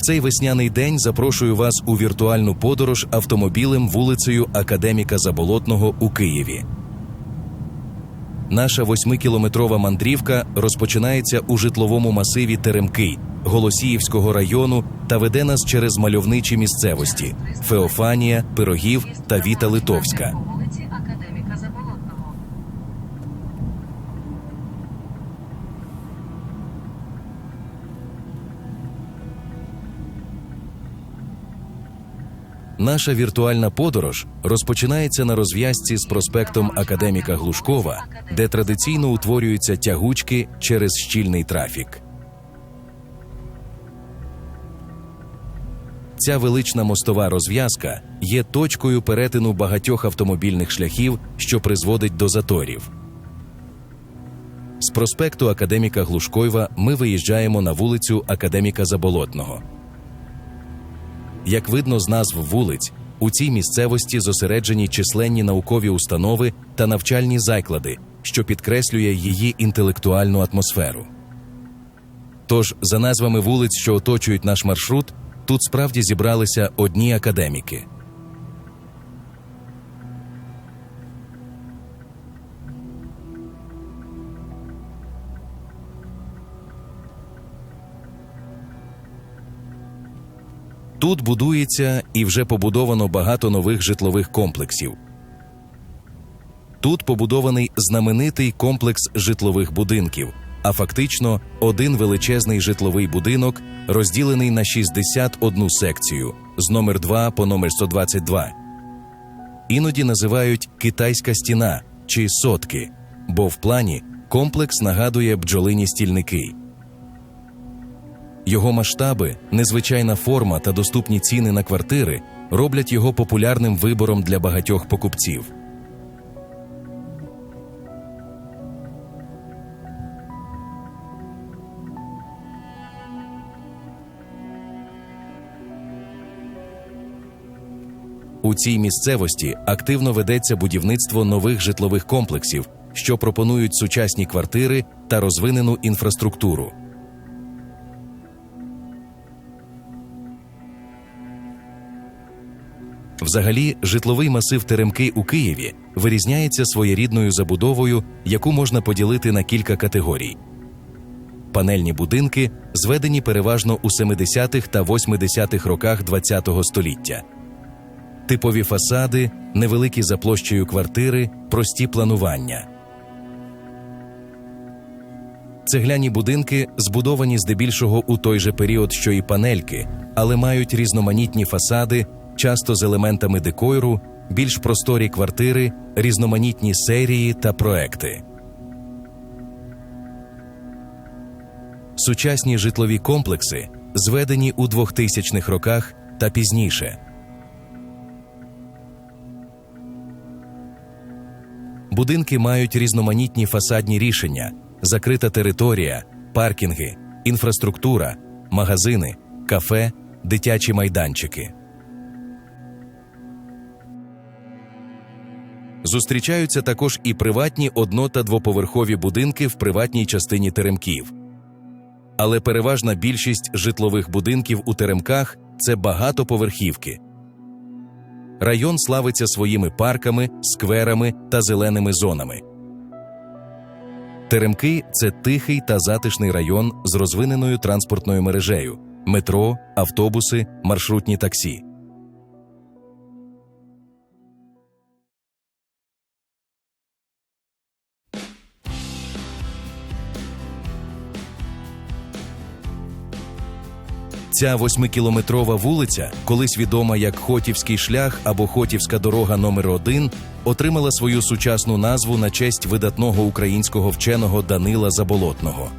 В цей весняний день запрошую вас у віртуальну подорож автомобілем вулицею Академіка Заболотного у Києві. Наша восьмикілометрова мандрівка розпочинається у житловому масиві Теремки Голосіївського району та веде нас через мальовничі місцевості Феофанія, Пирогів та Віта Литовська. Наша віртуальна подорож розпочинається на розв'язці з проспектом Академіка Глушкова, де традиційно утворюються тягучки через щільний трафік. Ця велична мостова розв'язка є точкою перетину багатьох автомобільних шляхів, що призводить до заторів. З проспекту Академіка Глушкова ми виїжджаємо на вулицю Академіка Заболотного. Як видно з назв вулиць, у цій місцевості зосереджені численні наукові установи та навчальні заклади, що підкреслює її інтелектуальну атмосферу. Тож, за назвами вулиць, що оточують наш маршрут, тут справді зібралися одні академіки. Тут будується і вже побудовано багато нових житлових комплексів. Тут побудований знаменитий комплекс житлових будинків, а фактично один величезний житловий будинок, розділений на 61 секцію з номер 2 по номер 122. Іноді називають китайська стіна чи сотки, бо в плані комплекс нагадує бджолині стільники. Його масштаби, незвичайна форма та доступні ціни на квартири роблять його популярним вибором для багатьох покупців. У цій місцевості активно ведеться будівництво нових житлових комплексів, що пропонують сучасні квартири та розвинену інфраструктуру. Взагалі, житловий масив Теремки у Києві вирізняється своєрідною забудовою, яку можна поділити на кілька категорій. Панельні будинки зведені переважно у 70-х та 80-х роках ХХ століття. Типові фасади, невеликі за площею квартири, прості планування. Цегляні будинки збудовані здебільшого у той же період, що і панельки, але мають різноманітні фасади, часто з елементами декору, більш просторі квартири, різноманітні серії та проекти. Сучасні житлові комплекси зведені у 2000-х роках та пізніше. Будинки мають різноманітні фасадні рішення, закрита територія, паркінги, інфраструктура, магазини, кафе, дитячі майданчики. Зустрічаються також і приватні одно- та двоповерхові будинки в приватній частині теремків. Але переважна більшість житлових будинків у теремках це багатоповерхівки. Район славиться своїми парками, скверами та зеленими зонами. Теремки це тихий та затишний район з розвиненою транспортною мережею: метро, автобуси, маршрутні таксі. Ця восьмикілометрова вулиця, колись відома як Хотівський шлях або Хотівська дорога номер 1 отримала свою сучасну назву на честь видатного українського вченого Данила Заболотного.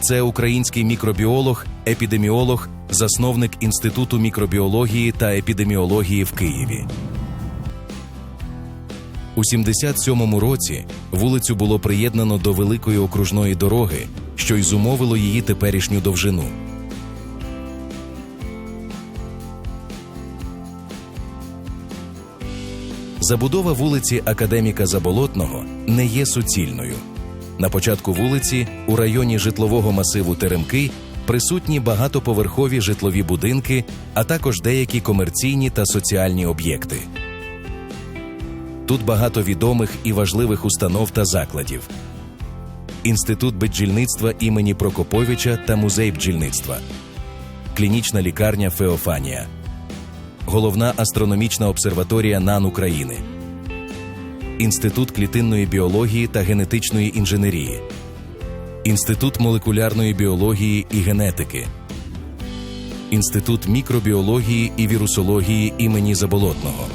Це український мікробіолог, епідеміолог, засновник Інституту мікробіології та епідеміології в Києві. У 77-му році вулицю було приєднано до великої окружної дороги, що й зумовило її теперішню довжину. Забудова вулиці Академіка Заболотного не є суцільною. На початку вулиці, у районі житлового масиву Теремки, присутні багатоповерхові житлові будинки, а також деякі комерційні та соціальні об'єкти. Тут багато відомих і важливих установ та закладів. Інститут бджільництва імені Прокоповича та музей бджільництва, клінічна лікарня Феофанія, головна астрономічна обсерваторія НАН України, Інститут клітинної біології та генетичної інженерії, Інститут молекулярної біології і генетики, Інститут мікробіології і вірусології імені Заболотного.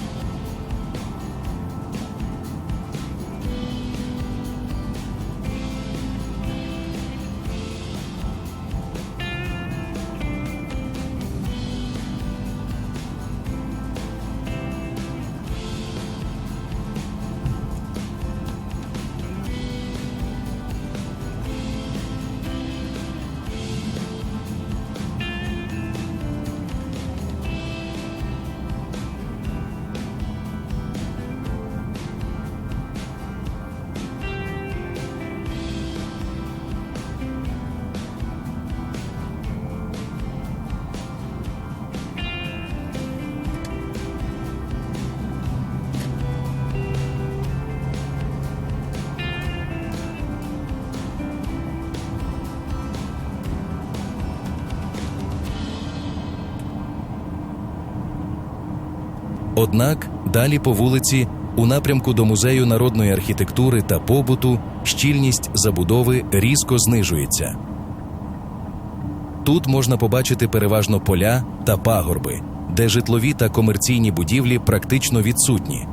Однак далі по вулиці, у напрямку до музею народної архітектури та побуту, щільність забудови різко знижується. Тут можна побачити переважно поля та пагорби, де житлові та комерційні будівлі практично відсутні.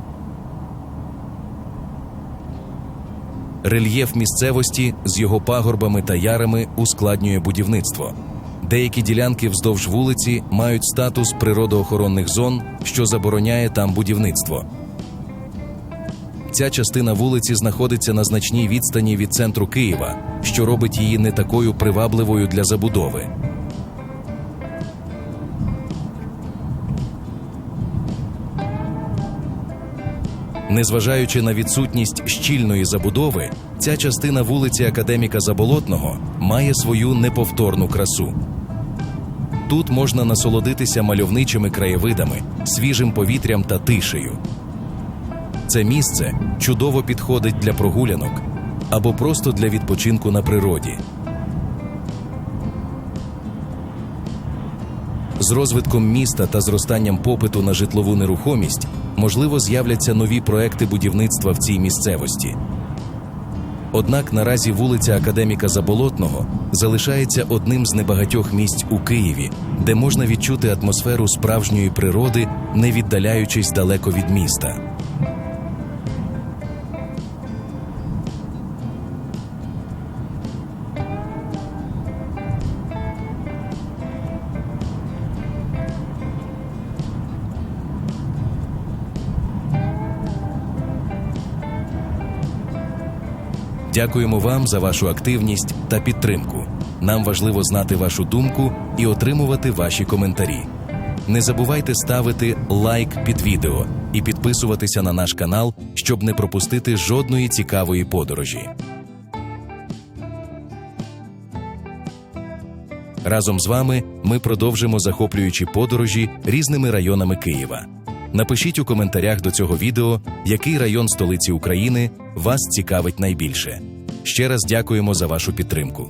Рельєф місцевості з його пагорбами та ярами ускладнює будівництво. Деякі ділянки вздовж вулиці мають статус природоохоронних зон, що забороняє там будівництво. Ця частина вулиці знаходиться на значній відстані від центру Києва, що робить її не такою привабливою для забудови. Незважаючи на відсутність щільної забудови, ця частина вулиці Академіка Заболотного має свою неповторну красу. Тут можна насолодитися мальовничими краєвидами, свіжим повітрям та тишею. Це місце чудово підходить для прогулянок або просто для відпочинку на природі. З розвитком міста та зростанням попиту на житлову нерухомість можливо з'являться нові проекти будівництва в цій місцевості. Однак наразі вулиця Академіка Заболотного залишається одним з небагатьох місць у Києві, де можна відчути атмосферу справжньої природи, не віддаляючись далеко від міста. Дякуємо вам за вашу активність та підтримку. Нам важливо знати вашу думку і отримувати ваші коментарі. Не забувайте ставити лайк під відео і підписуватися на наш канал, щоб не пропустити жодної цікавої подорожі. Разом з вами ми продовжимо захоплюючі подорожі різними районами Києва. Напишіть у коментарях до цього відео, який район столиці України вас цікавить найбільше. Ще раз дякуємо за вашу підтримку.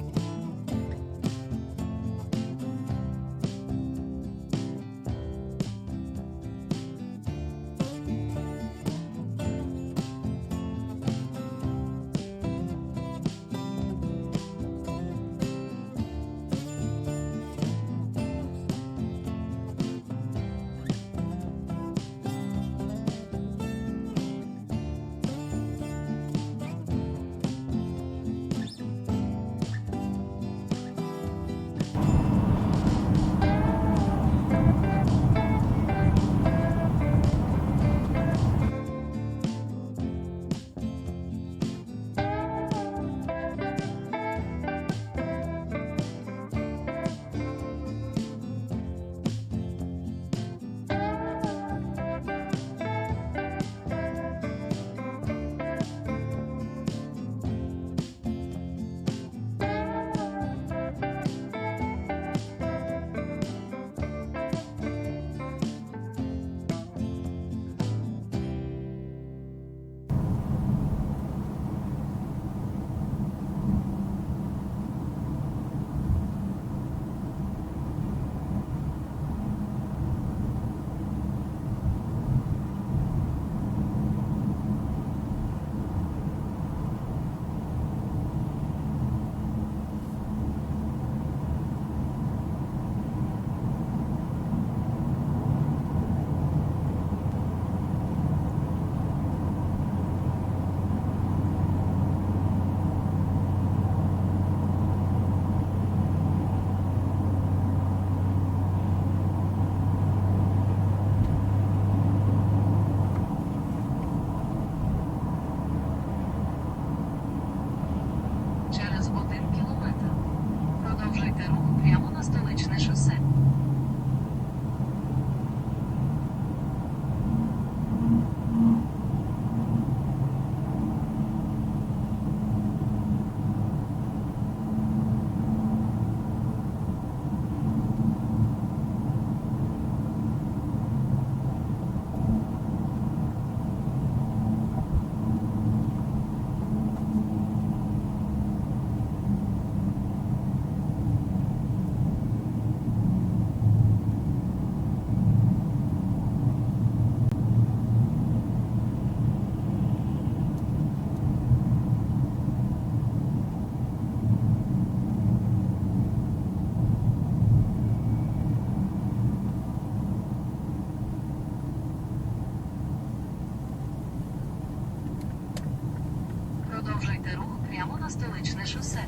Рух прямо на столичне шосе.